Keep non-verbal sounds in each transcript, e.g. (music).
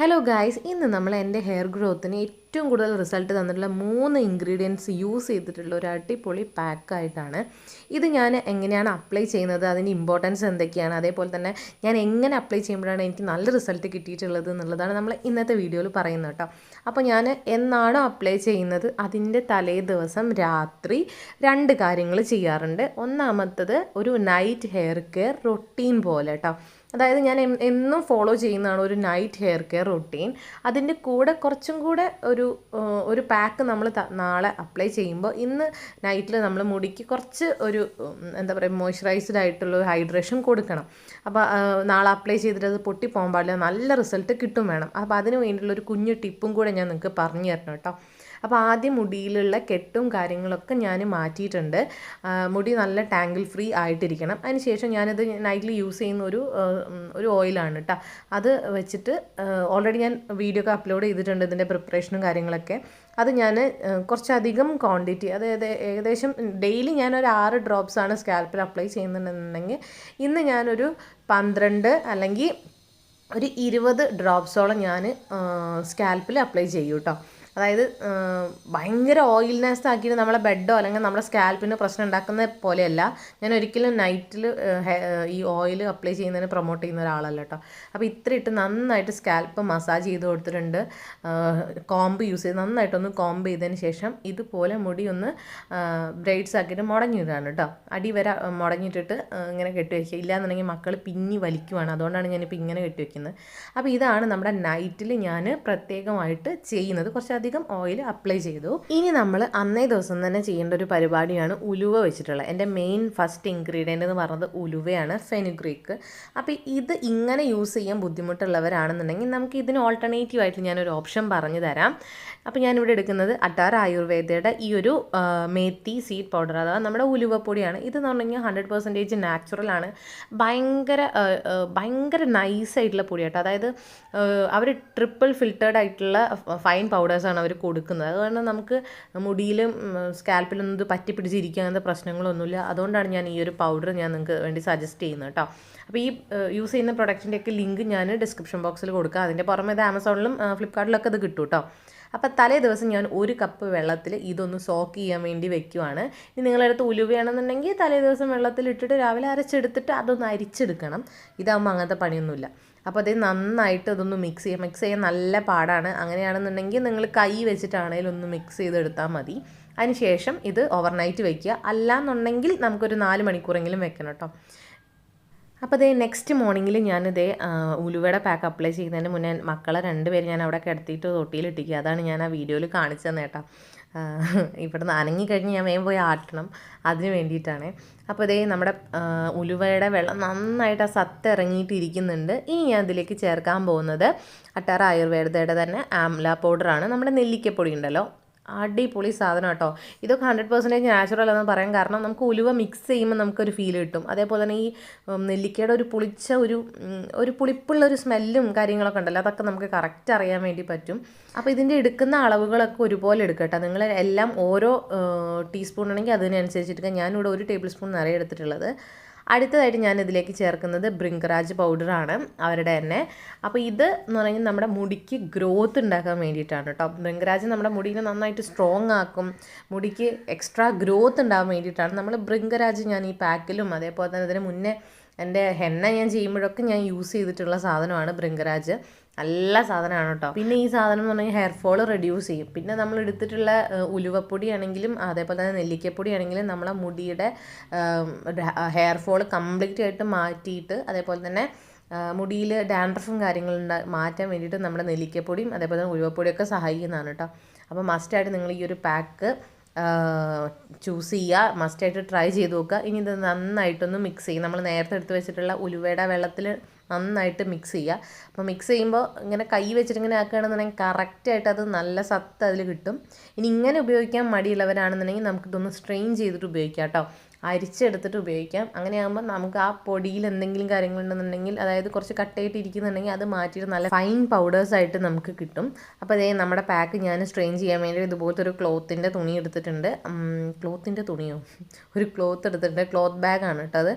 Hello guys ഇന്ന് നമ്മൾ എന്റെ ഹെയർ ഗ്രോത്തിന് ഏറ്റവും കൂടുതൽ റിസൾട്ട് തന്നിട്ടുള്ള മൂന്ന് ഇൻഗ്രീഡിയൻസ് യൂസ് ചെയ്തിട്ടുള്ള ഒരു അടിപൊളി പാക്കായിട്ടാണ് ഇത് ഞാൻ എങ്ങനെയാണ് അപ്ലൈ ചെയ്യുന്നത്? അതിന്റെ ഇമ്പോർട്ടൻസ് എന്തൊക്കെയാണ്? അതേപോലെ തന്നെ ഞാൻ എങ്ങനെ അപ്ലൈ ചെയ്യുമ്പോഴാണ് എനിക്ക് നല്ല റിസൾട്ട് കിട്ടിയിട്ടുള്ളത് എന്നുള്ളതാണ് നമ്മൾ ഇന്നത്തെ വീഡിയോയിൽ പറയുന്നത് കേട്ടോ. അപ്പോൾ ഞാൻ എന്നാണോ അപ്ലൈ ചെയ്യുന്നത്? അതിന്റെ തലേ ദിവസം രാത്രി രണ്ട് കാര്യങ്ങൾ ചെയ്യാറുണ്ട്. ഒന്നാമത്തത് ഒരു നൈറ്റ് ഹെയർ കെയർ റൊട്ടീൻ പോലെ കേട്ടോ. അതായത് ഞാൻ എന്നും ഫോളോ ചെയ്യുന്നതാണ് ഒരു നൈറ്റ് ഹെയർ കെയർ റൊട്ടീൻ അതിന്റെ കൂടെ കുറച്ചും കൂടെ ഒരു ഒരു പാക്ക് നമ്മൾ നാളെ അപ്ലൈ ചെയ്യുമ്പോൾ ഇന്ന് നൈറ്റിൽ നമ്മൾ മുടിക്ക് കുറച്ച് ഒരു എന്താ പറയുക മോയ്സ്ചറൈസ്ഡ് ആയിട്ടുള്ള ഹൈഡ്രേഷൻ കൊടുക്കണം. അപ്പോൾ നാളെ അപ്ലൈ ചെയ്തിട്ട് അത് പൊട്ടി പോകാൻ പാടില്ല നല്ല റിസൾട്ട് കിട്ടും വേണം. അപ്പോൾ അതിന് വേണ്ടിയുള്ള ഒരു കുഞ്ഞു ടിപ്പും കൂടെ ഞാൻ നിങ്ങൾക്ക് പറഞ്ഞു തരണം കേട്ടോ. അപ്പോൾ ആദ്യം മുടിയിലുള്ള കെട്ടും കാര്യങ്ങളൊക്കെ ഞാൻ മാറ്റിയിട്ടുണ്ട്. മുടി നല്ല ടാങ്കിൾ ഫ്രീ ആയിട്ടിരിക്കണം. അതിനുശേഷം ഞാനത് നൈറ്റിൽ യൂസ് ചെയ്യുന്ന ഒരു ഒരു ഓയിലാണ് കേട്ടോ അത് വെച്ചിട്ട് ഓൾറെഡി ഞാൻ വീഡിയോ ഒക്കെ അപ്ലോഡ് ചെയ്തിട്ടുണ്ട് ഇതിന്റെ പ്രിപ്പറേഷനും കാര്യങ്ങളൊക്കെ. അത് ഞാൻ കുറച്ചധികം ക്വാണ്ടിറ്റി അതായത് ഏകദേശം ഡെയിലി ഞാൻ ഒരു ആറ് ഡ്രോപ്സ് ആണ് സ്കാൽപ്പിൽ അപ്ലൈ ചെയ്യുന്നുണ്ടെന്നുണ്ടെങ്കിൽ ഇന്ന് ഞാനൊരു പന്ത്രണ്ട് അല്ലെങ്കിൽ ഒരു ഇരുപത് ഡ്രോപ്സോളം ഞാൻ സ്കാൽപ്പിൽ അപ്ലൈ ചെയ്യും കേട്ടോ അതായത് ഭയങ്കര ഓയിൽനെസ് ആക്കിയിട്ട് നമ്മളെ ബെഡോ അല്ലെങ്കിൽ നമ്മുടെ സ്കാൽപ്പിന് പ്രശ്നം ഉണ്ടാക്കുന്ന പോലെയല്ല. ഞാൻ ഒരിക്കലും നൈറ്റിൽ ഈ ഓയിൽ അപ്ലൈ ചെയ്യുന്നതിന് പ്രൊമോട്ട് ചെയ്യുന്ന ഒരാളല്ല കേട്ടോ. അപ്പോൾ ഇത്ര ഇട്ട് നന്നായിട്ട് സ്കാൽപ്പ് മസാജ് ചെയ്ത് കൊടുത്തിട്ടുണ്ട്. കോംബ് യൂസ് ചെയ്ത് നന്നായിട്ടൊന്ന് കോംബ് ചെയ്തതിന് ശേഷം ഇതുപോലെ മുടി ഒന്ന് ബ്രൈഡ്സ് ആക്കിയിട്ട് മുടങ്ങിയിടാണ് കേട്ടോ. അടി വരെ ആ, മുടങ്ങിയിട്ടിട്ട് ഇങ്ങനെ കെട്ടി വയ്ക്കുക. ഇല്ലാന്നുണ്ടെങ്കിൽ മക്കൾ പിന്നി വലിക്കുവാണ്. അതുകൊണ്ടാണ് ഞാനിപ്പോൾ ഇങ്ങനെ കെട്ടി വയ്ക്കുന്നത്. അപ്പോൾ ഇതാണ് നമ്മുടെ നൈറ്റിൽ ഞാൻ പ്രത്യേകമായിട്ട് ചെയ്യുന്നത്. കുറച്ചധികം ഓയിൽ അപ്ലൈ ചെയ്തു. ഇനി നമ്മൾ അന്നേ ദിവസം തന്നെ ചെയ്യേണ്ട ഒരു പരിപാടിയാണ് ഉലുവ വെച്ചിട്ടുള്ളത്. എന്റെ മെയിൻ ഫസ്റ്റ് ഇൻഗ്രീഡിയന്റ് എന്ന് പറഞ്ഞത് ഉലുവയാണ് ഫെനുഗ്രീക്ക് അപ്പോൾ ഇത് ഇങ്ങനെ യൂസ് ചെയ്യാൻ ബുദ്ധിമുട്ടുള്ളവരാണെന്നുണ്ടെങ്കിൽ നമുക്ക് ഇതിന് ഓൾട്ടർനേറ്റീവ് ആയിട്ട് ഞാനൊരു ഓപ്ഷൻ പറഞ്ഞു തരാം. അപ്പോൾ ഞാനിവിടെ എടുക്കുന്നത് അട്ടാർ ആയുർവേദയുടെ ഈ ഒരു മേത്തി സീഡ് പൗഡർ അഥവാ നമ്മുടെ ഉലുവപ്പൊടിയാണ്. ഇത് എന്ന് പറഞ്ഞു കഴിഞ്ഞാൽ ഹൺഡ്രഡ് പെർസെന്റേജ് നാച്ചുറലാണ് ഭയങ്കര ഭയങ്കര നൈസ് ആയിട്ടുള്ള പൊടിയാട്ടോ. അതായത് അവർ ട്രിപ്പിൾ ഫിൽറ്റേർഡ് ആയിട്ടുള്ള ഫൈൻ പൗഡേഴ്സാണ് അവർ കൊടുക്കുന്നത്. അതുകൊണ്ട് നമുക്ക് മുടിയിലും സ്കാൽപ്പിലൊന്നും ഇത് പറ്റി പിടിച്ചിരിക്കുക അങ്ങനത്തെ പ്രശ്നങ്ങളൊന്നുമില്ല. അതുകൊണ്ടാണ് ഞാൻ ഈ ഒരു പൗഡർ ഞാൻ നിങ്ങൾക്ക് വേണ്ടി സജസ്റ്റ് ചെയ്യുന്നത് കേട്ടോ അപ്പോൾ ഈ യൂസ് ചെയ്യുന്ന പ്രൊഡക്റ്റിന്റെയൊക്കെ ലിങ്ക് ഞാൻ ഡിസ്ക്രിപ്ഷൻ ബോക്സിൽ കൊടുക്കുക അതിന്റെ പുറമെ ഇത് ആമസോണിലും ഫ്ലിപ്കാർട്ടിലൊക്കെ ഇത് കിട്ടും കേട്ടോ അപ്പോൾ തലേ ദിവസം ഞാൻ ഒരു കപ്പ് വെള്ളത്തിൽ ഇതൊന്ന് സോക്ക് ചെയ്യാൻ വേണ്ടി വെക്കുവാണ്. ഇനി നിങ്ങളുടെ അടുത്ത് ഉലുവയാണെന്നുണ്ടെങ്കിൽ തലേ ദിവസം വെള്ളത്തിൽ ഇട്ടിട്ട് രാവിലെ അരച്ചെടുത്തിട്ട് അതൊന്ന് അരിച്ചെടുക്കണം. ഇതാകുമ്പോൾ അങ്ങനത്തെ പണിയൊന്നുമില്ല. അപ്പോൾ അത് നന്നായിട്ട് ഇതൊന്ന് മിക്സ് ചെയ്യാം. മിക്സ് ചെയ്യാൻ നല്ല പാടാണ്. അങ്ങനെയാണെന്നുണ്ടെങ്കിൽ നിങ്ങൾ കൈ വെച്ചിട്ടാണെങ്കിലും ഒന്ന് മിക്സ് ചെയ്തെടുത്താൽ മതി. അതിനുശേഷം ഇത് ഓവർനൈറ്റ് വെക്കുക. അല്ലാന്നുണ്ടെങ്കിൽ നമുക്കൊരു നാല് മണിക്കൂറെങ്കിലും വെക്കണം കേട്ടോ. അപ്പോൾ ഇതേ നെക്സ്റ്റ് മോർണിംഗിൽ ഞാനിതേ ഉലുവയുടെ പാക്ക് അപ്ലൈ ചെയ്യുന്നതിന് മുന്നേ മക്കളെ രണ്ടുപേരും ഞാൻ അവിടെ കിടത്തിയിട്ട് തൊട്ടിയിലിട്ടിക്കുക അതാണ് ഞാൻ ആ വീഡിയോയിൽ കാണിച്ചു തന്നേട്ടാ ഇവിടുന്ന് അനങ്ങി കഴിഞ്ഞ് ഞാൻ വേഗം പോയി ആട്ടണം. അതിന് വേണ്ടിയിട്ടാണ്. അപ്പോൾ ഇതേ നമ്മുടെ ഉലുവയുടെ വെള്ളം നന്നായിട്ട് ആ സത്ത് ഇറങ്ങിയിട്ടിരിക്കുന്നുണ്ട്. ഇനി ഞാൻ ഇതിലേക്ക് ചേർക്കാൻ പോകുന്നത് അട്ടാറ ആയുർവേദയുടെ തന്നെ ആംല പൗഡറാണ് നമ്മുടെ നെല്ലിക്കപ്പൊടി ഉണ്ടല്ലോ. അടിപൊളി സാധനം കേട്ടോ. ഇതൊക്കെ ഹൺഡ്രഡ് പെർസെന്റേജ് നാച്ചുറൽ എന്ന് പറയാൻ കാരണം നമുക്ക് ഉലുവ മിക്സ് ചെയ്യുമ്പോൾ നമുക്കൊരു ഫീൽ കിട്ടും. അതേപോലെ തന്നെ ഈ നെല്ലിക്കയുടെ ഒരു പുളിച്ച ഒരു ഒരു പുളിപ്പുള്ള ഒരു സ്മെല്ലും കാര്യങ്ങളൊക്കെ ഉണ്ടല്ലോ. അതൊക്കെ നമുക്ക് കറക്റ്റ് അറിയാൻ വേണ്ടി പറ്റും. അപ്പോൾ ഇതിന്റെ എടുക്കുന്ന അളവുകളൊക്കെ ഒരുപോലെ എടുക്കട്ടെ നിങ്ങൾ എല്ലാം ഓരോ ടീസ്പൂൺ ആണെങ്കിൽ അതിനനുസരിച്ചിട്ട് ഞാനിവിടെ ഒരു ടേബിൾ സ്പൂൺ നിറയെ എടുത്തിട്ടുള്ളത്. അടുത്തതായിട്ട് ഞാൻ ഇതിലേക്ക് ചേർക്കുന്നത് ബ്രിങ്കറാജ് പൗഡറാണ് അവരുടെ തന്നെ. അപ്പോൾ ഇത് എന്ന് പറഞ്ഞാൽ നമ്മുടെ മുടിക്ക് ഗ്രോത്ത് ഉണ്ടാക്കാൻ വേണ്ടിയിട്ടാണ് കേട്ടോ. ബ്രിങ്കറാജ് നമ്മുടെ മുടിനെ നന്നായിട്ട് സ്ട്രോങ് ആക്കും. മുടിക്ക് എക്സ്ട്രാ ഗ്രോത്ത് ഉണ്ടാകാൻ വേണ്ടിയിട്ടാണ്. നമ്മൾ ബ്രിങ്കരാജ് ഞാൻ ഈ പാക്കിലും അതേപോലെ തന്നെ ഇതിന് മുന്നേ എന്റെ ഹെന്ന ഞാൻ ചെയ്യുമ്പോഴൊക്കെ ഞാൻ യൂസ് ചെയ്തിട്ടുള്ള സാധനമാണ് ബ്രിങ്കരാജ് നല്ല സാധനമാണ് കേട്ടോ പിന്നെ ഈ സാധനം എന്ന് പറഞ്ഞാൽ ഹെയർ ഫോൾ റെഡ്യൂസ് ചെയ്യും. പിന്നെ നമ്മൾ എടുത്തിട്ടുള്ള ഉലുവപ്പൊടി ആണെങ്കിലും അതേപോലെ തന്നെ നെല്ലിക്കപ്പൊടി ആണെങ്കിലും നമ്മളെ മുടിയുടെ ഹെയർ ഫോൾ കംപ്ലീറ്റ് ആയിട്ട് മാറ്റിയിട്ട് അതേപോലെ തന്നെ മുടിയിൽ ഡാൻഡ്രഫും കാര്യങ്ങളും മാറ്റാൻ വേണ്ടിയിട്ട് നമ്മുടെ നെല്ലിക്കപ്പൊടിയും അതേപോലെ തന്നെ ഉലുവപ്പൊടിയൊക്കെ സഹായിക്കുന്നതാണ് കേട്ടോ. അപ്പോൾ മസ്റ്റായിട്ട് നിങ്ങൾ ഈ ഒരു പാക്ക് ചൂസ് ചെയ്യുക. മസ്റ്റായിട്ട് ട്രൈ ചെയ്ത് നോക്കുക. ഇനി ഇത് നന്നായിട്ടൊന്ന് മിക്സ് ചെയ്യും. നമ്മൾ നേരത്തെ എടുത്ത് വെച്ചിട്ടുള്ള ഉലുവയുടെ വെള്ളത്തിൽ നന്നായിട്ട് മിക്സ് ചെയ്യുക. അപ്പോൾ മിക്സ് ചെയ്യുമ്പോൾ ഇങ്ങനെ കൈ വെച്ചിട്ട് ഇങ്ങനെ ആക്കുകയാണെന്നുണ്ടെങ്കിൽ കറക്റ്റായിട്ട് അത് നല്ല സത്ത് അതിൽ കിട്ടും. ഇനി ഇങ്ങനെ ഉപയോഗിക്കാൻ മടിയുള്ളവരാണെന്നുണ്ടെങ്കിൽ നമുക്കിതൊന്ന് സ്ട്രെയിൻ ചെയ്തിട്ട് ഉപയോഗിക്കാം കേട്ടോ. അരിച്ചെടുത്തിട്ട് ഉപയോഗിക്കാം. അങ്ങനെയാകുമ്പോൾ നമുക്ക് ആ പൊടിയിൽ എന്തെങ്കിലും കാര്യങ്ങളുണ്ടെന്നുണ്ടെങ്കിൽ അതായത് കുറച്ച് കട്ടയായിട്ട് ഇരിക്കുന്നുണ്ടെങ്കിൽ അത് മാറ്റിയിട്ട് നല്ല ഫൈൻ പൗഡേഴ്സ് ആയിട്ട് നമുക്ക് കിട്ടും. അപ്പോൾ അതേ നമ്മുടെ പാക്ക് ഞാൻ സ്ട്രെയിൻ ചെയ്യാൻ വേണ്ടി ഇതുപോലത്തെ ഒരു ക്ലോത്തിന്റെ തുണി എടുത്തിട്ടുണ്ട്. ക്ലോത്തിന്റെ തുണിയോ? ഒരു ക്ലോത്ത് എടുത്തിട്ടുണ്ട്. ക്ലോത്ത് ബാഗാണ് കേട്ടോ അത്.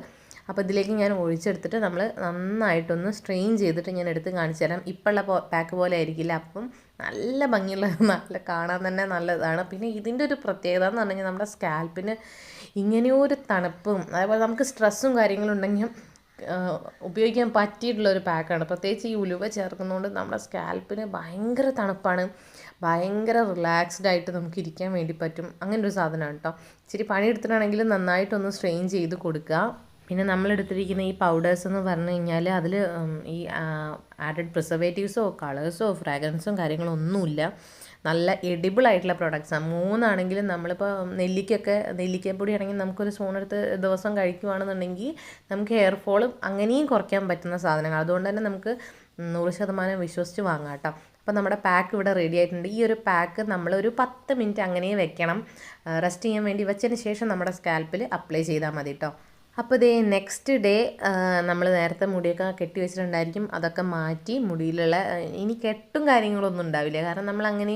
അപ്പോൾ ഇതിലേക്ക് ഞാൻ ഒഴിച്ചെടുത്തിട്ട് നമ്മൾ നന്നായിട്ടൊന്ന് സ്ട്രെയിൻ ചെയ്തിട്ട് ഞാൻ എടുത്ത് കാണിച്ചു തരാം. ഇപ്പോഴുള്ള പാക്ക് പോലെ ആയിരിക്കില്ല. അപ്പം നല്ല ഭംഗിയുള്ള (laughs) നല്ല കാണാൻ തന്നെ നല്ലതാണ്. പിന്നെ ഇതിന്റെ ഒരു പ്രത്യേകത എന്ന് പറഞ്ഞാൽ നമ്മുടെ സ്കാൽപ്പിന് ഇങ്ങനെയൊരു തണുപ്പും അതേപോലെ നമുക്ക് സ്ട്രെസ്സും കാര്യങ്ങളും ഉണ്ടെങ്കിൽ ഉപയോഗിക്കാൻ പറ്റിയിട്ടുള്ള ഒരു പാക്കാണ് പ്രത്യേകിച്ച് ഈ ഉലുവ ചേർക്കുന്നതുകൊണ്ട് നമ്മുടെ സ്കാൽപ്പിന് ഭയങ്കര തണുപ്പാണ്. ഭയങ്കര റിലാക്സ്ഡ് ആയിട്ട് നമുക്ക് ഇരിക്കാൻ വേണ്ടി പറ്റും. അങ്ങനെ ഒരു സാധനമാണ് കേട്ടോ ഇച്ചിരി പണിയെടുത്തിട്ടാണെങ്കിലും നന്നായിട്ടൊന്ന് സ്ട്രെയിൻ ചെയ്ത് കൊടുക്കുക. പിന്നെ നമ്മളെടുത്തിരിക്കുന്ന ഈ പൗഡേഴ്സ് എന്ന് പറഞ്ഞു കഴിഞ്ഞാൽ അതിൽ ഈ ആഡഡ് പ്രിസർവേറ്റീവ്സോ കളേഴ്സോ ഫ്രാഗ്രൻസും കാര്യങ്ങളോ ഒന്നുമില്ല. നല്ല എഡിബിൾ ആയിട്ടുള്ള പ്രൊഡക്ട്സാണ് മൂന്നാണെങ്കിലും നമ്മളിപ്പോൾ നെല്ലിക്കൊക്കെ നെല്ലിക്കപ്പൊടി ആണെങ്കിൽ നമുക്കൊരു സ്പൂണെടുത്ത് ദിവസം കഴിക്കുവാണെന്നുണ്ടെങ്കിൽ നമുക്ക് ഹെയർ ഫോളും അങ്ങനെയും കുറയ്ക്കാൻ പറ്റുന്ന സാധനങ്ങൾ. അതുകൊണ്ട് തന്നെ നമുക്ക് നൂറ് ശതമാനം വിശ്വസിച്ച് വാങ്ങാം കേട്ടോ. അപ്പോൾ നമ്മുടെ പാക്ക് ഇവിടെ റെഡി ആയിട്ടുണ്ട്. ഈ ഒരു പാക്ക് നമ്മൾ ഒരു പത്ത് മിനിറ്റ് അങ്ങനെ വെക്കണം. റെസ്റ്റ് ചെയ്യാൻ വേണ്ടി വെച്ചതിന് ശേഷം നമ്മുടെ സ്കാൽപ്പിൽ അപ്ലൈ ചെയ്താൽ മതി കേട്ടോ. അപ്പോൾ ഇതേ നെക്സ്റ്റ് ഡേ നമ്മൾ നേരത്തെ മുടിയൊക്കെ കെട്ടി വെച്ചിട്ടുണ്ടായിരിക്കും. അതൊക്കെ മാറ്റി മുടിയിലുള്ള ഇനി കെട്ടും കാര്യങ്ങളൊന്നും ഉണ്ടാവില്ല. കാരണം നമ്മൾ അങ്ങനെ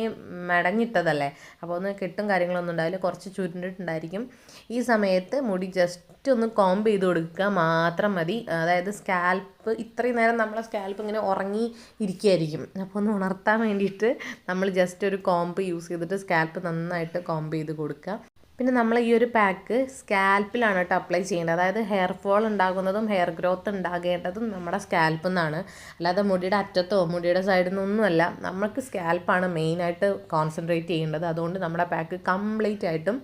മടങ്ങിട്ടതല്ലേ അപ്പോൾ ഒന്ന് കെട്ടും കാര്യങ്ങളൊന്നും ഉണ്ടാവില്ല. കുറച്ച് ചുരുണ്ടിട്ടുണ്ടായിരിക്കും. ഈ സമയത്ത് മുടി ജസ്റ്റ് ഒന്ന് കോംബ് ചെയ്ത് കൊടുക്കുക മാത്രം മതി. അതായത് സ്കാൽപ്പ് ഇത്രയും നേരം നമ്മളെ സ്കാൽപ്പ് ഇങ്ങനെ ഉറങ്ങി ഇരിക്കുകയായിരിക്കും. അപ്പോൾ ഒന്ന് ഉണർത്താൻ വേണ്ടിയിട്ട് നമ്മൾ ജസ്റ്റ് ഒരു കോംബ് യൂസ് ചെയ്തിട്ട് സ്കാൽപ്പ് നന്നായിട്ട് കോംബ് ചെയ്ത് കൊടുക്കുക. പിന്നെ നമ്മൾ ഈ ഒരു പാക്ക് സ്കാൽപ്പിലാണ് കേട്ടോ അപ്ലൈ ചെയ്യേണ്ടത് അതായത് ഹെയർ ഫോൾ ഉണ്ടാകുന്നതും ഹെയർ ഗ്രോത്ത് ഉണ്ടാകേണ്ടതും നമ്മുടെ സ്കാൽപ്പിൽ നിന്നാണ് അല്ലാതെ മുടിയുടെ അറ്റത്തോ മുടിയുടെ സൈഡിൽ നിന്നൊന്നുമല്ല നമുക്ക് സ്കാൽപ്പാണ് മെയിനായിട്ട് കോൺസെൻട്രേറ്റ് ചെയ്യേണ്ടത്. അതുകൊണ്ട് നമ്മുടെ പാക്ക് കംപ്ലീറ്റ് ആയിട്ടും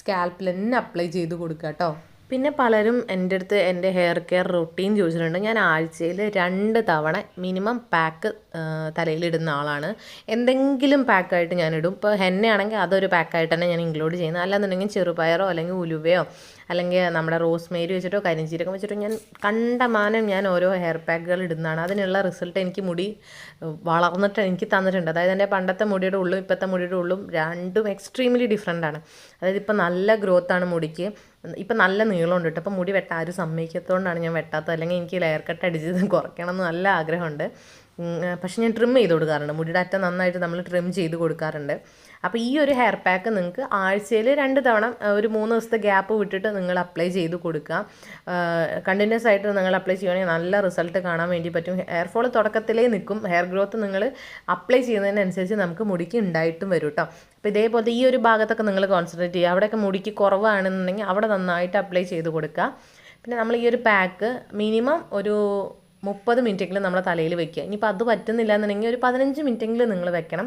സ്കാൽപ്പിൽ തന്നെ അപ്ലൈ ചെയ്ത് കൊടുക്കുക കേട്ടോ പിന്നെ പലരും എന്റെ അടുത്ത് എന്റെ ഹെയർ കെയർ റൊട്ടീൻ ചോദിച്ചിട്ടുണ്ട്. ഞാൻ ആഴ്ചയിൽ രണ്ട് തവണ മിനിമം പാക്ക് തലയിലിടുന്ന ആളാണ്. എന്തെങ്കിലും പാക്കായിട്ട് ഞാനിടും ഇപ്പോൾ ഹെന്നയാണെങ്കിൽ അതൊരു പാക്കായിട്ട് തന്നെ ഞാൻ ഇൻക്ലൂഡ് ചെയ്യുന്നത്. അല്ലാന്നുണ്ടെങ്കിൽ ചെറുപയറോ അല്ലെങ്കിൽ ഉലുവയോ അല്ലെങ്കിൽ നമ്മുടെ റോസ്മേരി വെച്ചിട്ടോ കരിഞ്ചീരകം വെച്ചിട്ടോ ഞാൻ കണ്ടമാനം ഞാൻ ഓരോ ഹെയർ പാക്കുകൾ ഇടുന്നതാണ്. അതിനുള്ള റിസൾട്ട് എനിക്ക് മുടി വളർന്നിട്ട് എനിക്ക് തന്നിട്ടുണ്ട്. അതായത് എന്റെ പണ്ടത്തെ മുടിയുടെ ഉള്ളും ഇപ്പോഴത്തെ മുടിയുടെ ഉള്ളും രണ്ടും എക്സ്ട്രീംലി ഡിഫറെന്റ് ആണ്. അതായത് ഇപ്പോൾ നല്ല ഗ്രോത്താണ് മുടിക്ക്. ഇപ്പം നല്ല നീളമുണ്ട് കേട്ടോ. അപ്പോൾ മുടി വെട്ടാൻ ആരും സമ്മതിക്കത്തോണ്ടാണ് ഞാൻ വെട്ടാത്തത്. അല്ലെങ്കിൽ എനിക്ക് ലെയർ കട്ട് അടിച്ചത് കുറയ്ക്കണം എന്ന് നല്ല ആഗ്രഹമുണ്ട്. പക്ഷെ ഞാൻ ട്രിം ചെയ്ത് കൊടുക്കാറുണ്ട്. മുടിയുടെ അറ്റം നന്നായിട്ട് നമ്മൾ ട്രിം ചെയ്ത് കൊടുക്കാറുണ്ട്. അപ്പോൾ ഈ ഒരു ഹെയർ പാക്ക് നിങ്ങൾക്ക് ആഴ്ചയിൽ രണ്ട് തവണ ഒരു മൂന്ന് ദിവസത്തെ ഗ്യാപ്പ് വിട്ടിട്ട് നിങ്ങൾ അപ്ലൈ ചെയ്ത് കൊടുക്കുക കണ്ടിന്യൂസ് ആയിട്ട് നിങ്ങൾ അപ്ലൈ ചെയ്യുകയാണെങ്കിൽ നല്ല റിസൾട്ട് കാണാൻ വേണ്ടി പറ്റും. ഹെയർ ഫോൾ തുടക്കത്തിലേ നിൽക്കും. ഹെയർ ഗ്രോത്ത് നിങ്ങൾ അപ്ലൈ ചെയ്യുന്നതിനനുസരിച്ച് നമുക്ക് മുടിക്ക് ഉണ്ടായിട്ടും വരും കേട്ടോ അപ്പോൾ ഇതേപോലെ ഈ ഒരു ഭാഗത്തൊക്കെ നിങ്ങൾ കോൺസെൻട്രേറ്റ് ചെയ്യുക. അവിടെയൊക്കെ മുടിക്ക് കുറവാണെന്നുണ്ടെങ്കിൽ അവിടെ നന്നായിട്ട് അപ്ലൈ ചെയ്ത് കൊടുക്കുക. പിന്നെ നമ്മൾ ഈ ഒരു പാക്ക് മിനിമം ഒരു മുപ്പത് മിനിറ്റെങ്കിലും നമ്മളെ തലയിൽ വെക്കുക. ഇനിയിപ്പോൾ അത് പറ്റുന്നില്ല എന്നുണ്ടെങ്കിൽ ഒരു പതിനഞ്ച് മിനിറ്റെങ്കിലും നിങ്ങൾ വെക്കണം.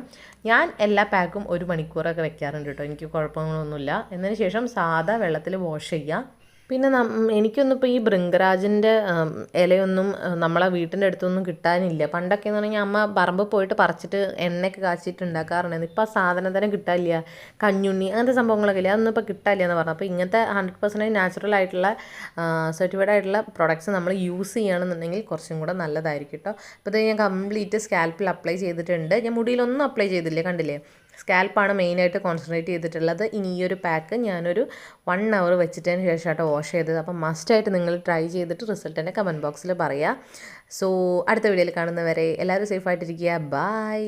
ഞാൻ എല്ലാ പാക്കും ഒരു മണിക്കൂറൊക്കെ വെക്കാറുണ്ട് കേട്ടോ. എനിക്ക് കുഴപ്പങ്ങളൊന്നുമില്ല. എന്നതിന് ശേഷം സാധാ വെള്ളത്തിൽ വാഷ് ചെയ്യുക. പിന്നെ എനിക്കൊന്നും ഇപ്പോൾ ഈ ബൃങ്കരാജിന്റെ ഇലയൊന്നും നമ്മളെ വീട്ടിന്റെ അടുത്തൊന്നും കിട്ടാനില്ല. പണ്ടൊക്കെ എന്ന് പറഞ്ഞാൽ അമ്മ പറമ്പ് പോയിട്ട് പറിച്ചിട്ട് എണ്ണയൊക്കെ കാച്ചിട്ട് ഉണ്ടാക്കാറുണ്ടായിരുന്നു. ഇപ്പോൾ ആ സാധനം തന്നെ കിട്ടാനില്ല. കഞ്ഞുണ്ണി അങ്ങനത്തെ സംഭവങ്ങളൊക്കെ ഇല്ല. അതൊന്നും ഇപ്പോൾ കിട്ടാനില്ല എന്ന് പറഞ്ഞു. അപ്പോൾ ഇങ്ങനത്തെ ഹൺഡ്രഡ് പെർസെന്റേജ് നാച്ചുറൽ ആയിട്ടുള്ള സർട്ടിഫൈഡ് ആയിട്ടുള്ള പ്രൊഡക്ട്സ് നമ്മൾ യൂസ് ചെയ്യുകയാണെന്നുണ്ടെങ്കിൽ കുറച്ചും കൂടെ നല്ലതായിരിക്കും കേട്ടോ അപ്പോൾ ഇത് ഞാൻ കംപ്ലീറ്റ് സ്കാൽപ്പിൽ അപ്ലൈ ചെയ്തിട്ടുണ്ട്. ഞാൻ മുടിയിലൊന്നും അപ്ലൈ ചെയ്തില്ലേ. കണ്ടില്ലേ? സ്കാൽപ്പാണ് മെയിനായിട്ട് കോൺസെൻട്രേറ്റ് ചെയ്തിട്ടുള്ളത്. ഇനി ഈ ഒരു പാക്ക് ഞാനൊരു വൺ അവർ വെച്ചിട്ടതിന് ശേഷമായിട്ട് വാഷ് ചെയ്തത്. അപ്പം മസ്റ്റായിട്ട് നിങ്ങൾ ട്രൈ ചെയ്തിട്ട് റിസൾട്ട് എന്റെ കമന്റ് ബോക്സിൽ പറയുക സോ അടുത്ത വീഡിയോയിൽ കാണുന്നവരെ എല്ലാവരും സേഫായിട്ടിരിക്കുക ബൈ